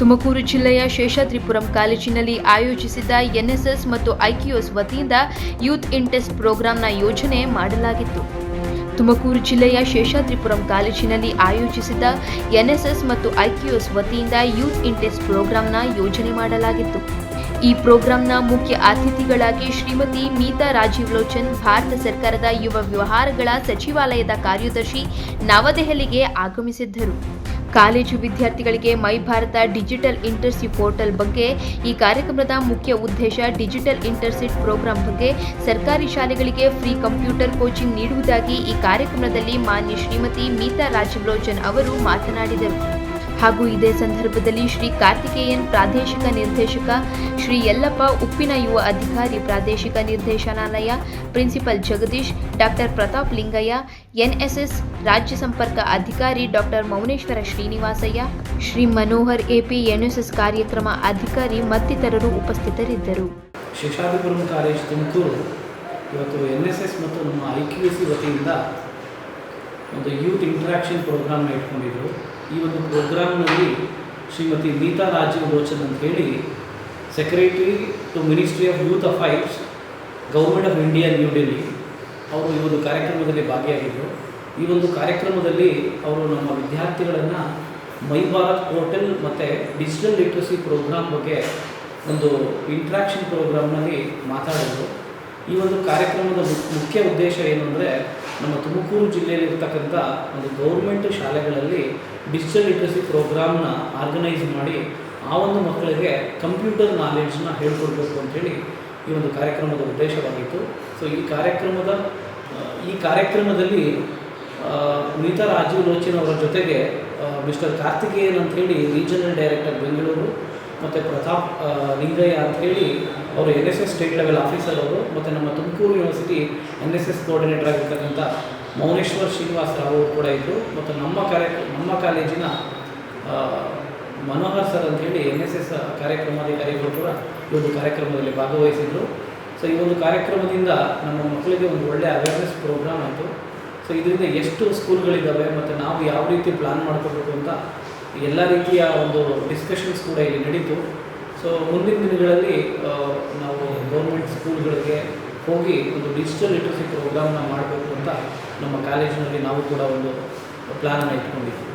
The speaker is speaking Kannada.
ತುಮಕೂರು ಜಿಲ್ಲೆಯ ಶೇಷಾದ್ರಿಪುರಂ ಕಾಲೇಜಿನಲ್ಲಿ ಆಯೋಜಿಸಿದ್ದ ಎನ್ಎಸ್ಎಸ್ ಮತ್ತು ಐಕ್ಯೂಎಸ್ ವತಿಯಿಂದ ಯೂತ್ ಇಂಟೆಸ್ಟ್ ಪ್ರೋಗ್ರಾಂನ ಯೋಜನೆ ಮಾಡಲಾಗಿತ್ತು. ತುಮಕೂರು ಜಿಲ್ಲೆಯ ಶೇಷಾದ್ರಿಪುರಂ ಕಾಲೇಜಿನಲ್ಲಿ ಆಯೋಜಿಸಿದ್ದ ಎನ್ಎಸ್ಎಸ್ ಮತ್ತು ಐಕ್ಯೂಎಸ್ ವತಿಯಿಂದ ಯೂತ್ ಇಂಟೆಸ್ಟ್ ಪ್ರೋಗ್ರಾಂನ ಯೋಜನೆ ಮಾಡಲಾಗಿತ್ತು. ಈ ಪ್ರೋಗ್ರಾಂನ ಮುಖ್ಯ ಅತಿಥಿಗಳಾಗಿ ಶ್ರೀಮತಿ ಮೀತಾ ರಾಜೀವ್ ಲೋಚನ್ ಭಾರತ ಸರ್ಕಾರದ ಯುವ ವ್ಯವಹಾರಗಳ ಸಚಿವಾಲಯದ ಕಾರ್ಯದರ್ಶಿ ನವದೆಹಲಿಗೆ ಆಗಮಿಸಿದ್ದರು. ಕಾಲೇಜು ವಿದ್ಯಾರ್ಥಿಗಳಿಗೆ ಮೈ ಭಾರತ ಡಿಜಿಟಲ್ ಇಂಟರ್ಸಿ ಪೋರ್ಟಲ್ ಬಗ್ಗೆ ಈ ಕಾರ್ಯಕ್ರಮದ ಮುಖ್ಯ ಉದ್ದೇಶ ಡಿಜಿಟಲ್ ಇಂಟರ್ಸಿಟ್ ಪ್ರೋಗ್ರಾಂ ಬಗ್ಗೆ ಸರ್ಕಾರಿ ಶಾಲೆಗಳಿಗೆ ಫ್ರೀ ಕಂಪ್ಯೂಟರ್ ಕೋಚಿಂಗ್ ನೀಡುವುದಾಗಿ ಈ ಕಾರ್ಯಕ್ರಮದಲ್ಲಿ ಮಾನ್ಯ ಶ್ರೀಮತಿ ಮೀತಾ ರಾಜಲೋಚನ್ ಅವರು ಮಾತನಾಡಿದರು. ಹಾಗೂ ಇದೇ ಸಂದರ್ಭದಲ್ಲಿ ಶ್ರೀ ಕಾರ್ತಿಕೇಯನ್ ಪ್ರಾದೇಶಿಕ ನಿರ್ದೇಶಕ ಶ್ರೀ ಯಲ್ಲಪ್ಪ ಉಪ್ಪಿನ ಯುವ ಅಧಿಕಾರಿ ಪ್ರಾದೇಶಿಕ ನಿರ್ದೇಶನಾಲಯ, principal Jagadish, doctor Pratap Lingaiah, NSS ರಾಜ್ಯ ಸಂಪರ್ಕ ಅಧಿಕಾರಿ doctor Mouneshwara Srinivasaiah, Shri Manohar AP NSS ಕಾರ್ಯಕ್ರಮ ಅಧಿಕಾರಿ ಮತ್ತಿತರರು ಉಪಸ್ಥಿತರಿದ್ದರು. ಕಾಲೇಜ್ ತುಮಕೂರು ಇವತ್ತು ಎನ್ ಮತ್ತು ನಮ್ಮ ಐ ಕ್ಯೂ ಸಿ ವತಿಯಿಂದ ಒಂದು ಯೂತ್ ಇಂಟ್ರಾಕ್ಷನ್ ಪ್ರೋಗ್ರಾಮ್ನ ಇಟ್ಕೊಂಡಿದ್ರು. ಈ ಒಂದು ಪ್ರೋಗ್ರಾಮ್ನಲ್ಲಿ ಶ್ರೀಮತಿ ನೀತಾ ರಾಜೀವ್ ರೋಚನ್ ಅಂತ ಹೇಳಿ secretary to ministry of youth affairs government of India New Delhi ಅವರು ಈ ಒಂದು ಕಾರ್ಯಕ್ರಮದಲ್ಲಿ ಭಾಗಿಯಾಗಿದ್ದರು ಈ ಒಂದು ಕಾರ್ಯಕ್ರಮದಲ್ಲಿ ಅವರು ನಮ್ಮ ವಿದ್ಯಾರ್ಥಿಗಳನ್ನು ಮೈ ಭಾರತ್ ಪೋರ್ಟಲ್ ಮತ್ತು ಡಿಜಿಟಲ್ ಲಿಟ್ರಸಿ ಪ್ರೋಗ್ರಾಮ್ ಬಗ್ಗೆ ಒಂದು ಇಂಟ್ರಾಕ್ಷನ್ ಪ್ರೋಗ್ರಾಮ್ನಲ್ಲಿ ಮಾತಾಡಿದರು. ಈ ಒಂದು ಕಾರ್ಯಕ್ರಮದ ಮುಖ್ಯ ಉದ್ದೇಶ ಏನು ಅಂದರೆ ನಮ್ಮ ತುಮಕೂರು ಜಿಲ್ಲೆಯಲ್ಲಿರ್ತಕ್ಕಂಥ ಒಂದು ಗೌರ್ಮೆಂಟ್ ಶಾಲೆಗಳಲ್ಲಿ ಡಿಜಿಟಲ್ ಲಿಟ್ರಸಿ ಪ್ರೋಗ್ರಾಮ್ನ ಆರ್ಗನೈಸ್ ಮಾಡಿ ಆ ಒಂದು ಮಕ್ಕಳಿಗೆ ಕಂಪ್ಯೂಟರ್ ನಾಲೆಡ್ಜ್ನ ಹೇಳ್ಕೊಡ್ಬೇಕು ಅಂಥೇಳಿ ಈ ಒಂದು ಕಾರ್ಯಕ್ರಮದ ಉದ್ದೇಶವಾಗಿತ್ತು. ಸೊ ಈ ಕಾರ್ಯಕ್ರಮದ ಈ ಕಾರ್ಯಕ್ರಮದಲ್ಲಿ ಮೀತಾ ರಾಜೀವ್ ಲೋಚನ್ ಅವರ ಜೊತೆಗೆ ಮಿಸ್ಟರ್ ಕಾರ್ತಿಕೇಯನ್ ಅಂತೇಳಿ ರೀಜನಲ್ ಡೈರೆಕ್ಟರ್ ಬೆಂಗಳೂರು. ಮತ್ತು ಪ್ರತಾಪ್ ಲಿಂಗಯ್ಯ ಅಂಥೇಳಿ ಅವರು N S S state level officer ಅವರು ಮತ್ತು ನಮ್ಮ Tumakuru university N S S coordinator ಆಗಿರ್ತಕ್ಕಂಥ ಮೌನೇಶ್ವರ್ ಶ್ರೀನಿವಾಸ ರಾವ್ ಅವರು ಕೂಡ ಇದ್ದರು ಮತ್ತು ನಮ್ಮ ಕಾರ್ಯ, ನಮ್ಮ ಕಾಲೇಜಿನ ಮನೋಹರ್ ಸರ್ ಅಂತೇಳಿ ಎನ್ ಎಸ್ ಎಸ್ ಕಾರ್ಯಕ್ರಮಾಧಿಕಾರಿಗಳು ಕೂಡ ಈ ಒಂದು ಕಾರ್ಯಕ್ರಮದಲ್ಲಿ ಭಾಗವಹಿಸಿದರು. ಸೊ ಈ ಒಂದು ಕಾರ್ಯಕ್ರಮದಿಂದ ನಮ್ಮ ಮಕ್ಕಳಿಗೆ ಒಂದು ಒಳ್ಳೆಯ ಅವೇರ್ನೆಸ್ ಪ್ರೋಗ್ರಾಮ್ ಆಯಿತು. ಸೊ ಇದರಿಂದ ಎಷ್ಟು ಸ್ಕೂಲ್ಗಳಿದ್ದಾವೆ ಮತ್ತು ನಾವು ಯಾವ ರೀತಿ ಪ್ಲ್ಯಾನ್ ಮಾಡ್ಕೋಬೇಕು ಅಂತ ಎಲ್ಲ ರೀತಿಯ ಒಂದು ಡಿಸ್ಕಷನ್ಸ್ ಕೂಡ ಇಲ್ಲಿ ನಡೀತು. ಸೊ ಮುಂದಿನ ದಿನಗಳಲ್ಲಿ ನಾವು ಗೌರ್ಮೆಂಟ್ ಸ್ಕೂಲ್ಗಳಿಗೆ ಹೋಗಿ ಒಂದು ಡಿಜಿಟಲ್ ಲಿಟ್ರಸಿ ಪ್ರೋಗ್ರಾಮ್ನ ಮಾಡಬೇಕು ಅಂತ ನಮ್ಮ ಕಾಲೇಜಿನಲ್ಲಿ ನಾವು ಕೂಡ ಒಂದು ಪ್ಲ್ಯಾನನ್ನು ಇಟ್ಕೊಂಡಿದ್ವಿ